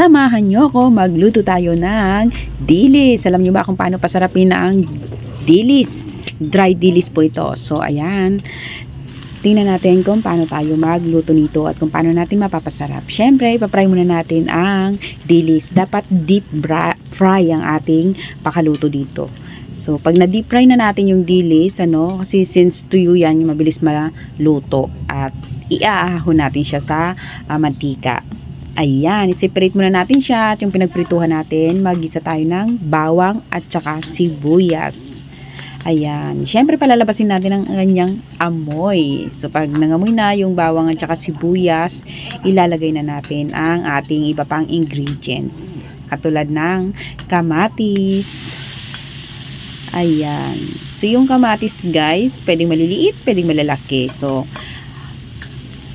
samahan nyo ako magluto tayo ng dilis. Alam nyo ba kung paano pasarapin ang dilis? Dry dilis po ito. So, ayan. Tingnan natin kung paano tayo magluto nito at kung paano natin mapapasarap. Siyempre, ipapry muna natin ang dilis. Dapat deep fry ang ating pakaluto dito. So, pag na-deep fry na natin yung dilis, ano, kasi since tuyo yan, mabilis maluto. At iaahon natin siya sa ah, mantika. Ayan, i-separate muna natin siya at yung pinagprituhan natin, magisa tayo ng bawang at saka sibuyas. Ayan, syempre palalabasin natin ang kanyang amoy. So pag nangamoy na yung bawang at saka sibuyas, ilalagay na natin ang ating iba pang ingredients. Katulad ng kamatis. Ayan. So yung kamatis guys, pwedeng maliliit, pwedeng malalaki. So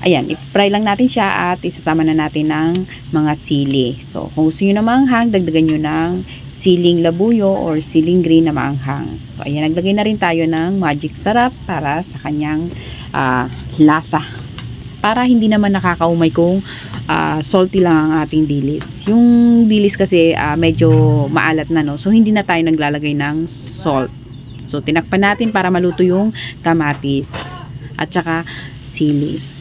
Ayan, i-fry lang natin siya at isasama na natin ng mga sili. So, kung gusto nyo na maanghang, dagdagan nyo ng siling labuyo or siling green na maanghang. So, ayan, naglagay na rin tayo ng magic sarap para sa kanyang ah, lasa. Para hindi naman nakakaumay kung ah, salty lang ang ating dilis. Yung dilis kasi ah, medyo maalat na, no? So, hindi na tayo naglalagay ng salt. So, tinakpan natin para maluto yung kamatis at saka sili.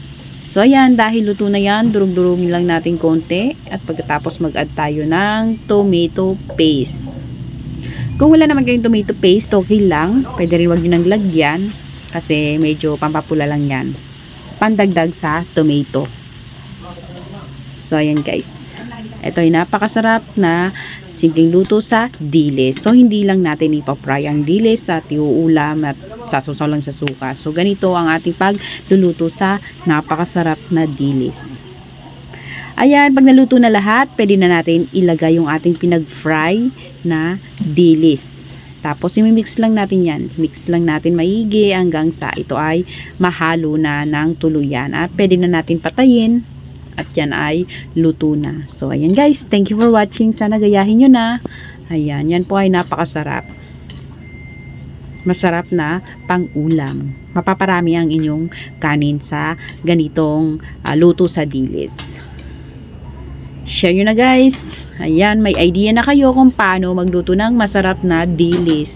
So, ayan, dahil luto na yan, durug-durugin lang natin konti. At pagkatapos mag-add tayo ng tomato paste. Kung wala naman kayong tomato paste, okay lang. Pwede rin wag nyo nang lagyan. Kasi medyo pampapula lang yan. Pandagdag sa tomato. So, ayan guys. Ito ay napakasarap na simpleng luto sa dilis. So, hindi lang natin ipapry ang dilis at iuulam at sasasaw lang sa suka. So, ganito ang ating pagluluto sa napakasarap na dilis. Ayan, pag naluto na lahat, pwede na natin ilagay yung ating pinag-fry na dilis. Tapos, imimix lang natin yan. Mix lang natin maigi hanggang sa ito ay mahalo na ng tuluyan. At pwede na natin patayin at yan ay luto na. So, ayan guys. Thank you for watching. Sana gayahin nyo na. Ayan. Yan po ay napakasarap. Masarap na pang-ulam. Mapaparami ang inyong kanin sa ganitong ah, luto sa dilis. Share nyo na guys. Ayan. May idea na kayo kung paano magluto ng masarap na dilis.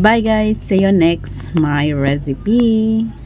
Bye guys. See you next my recipe.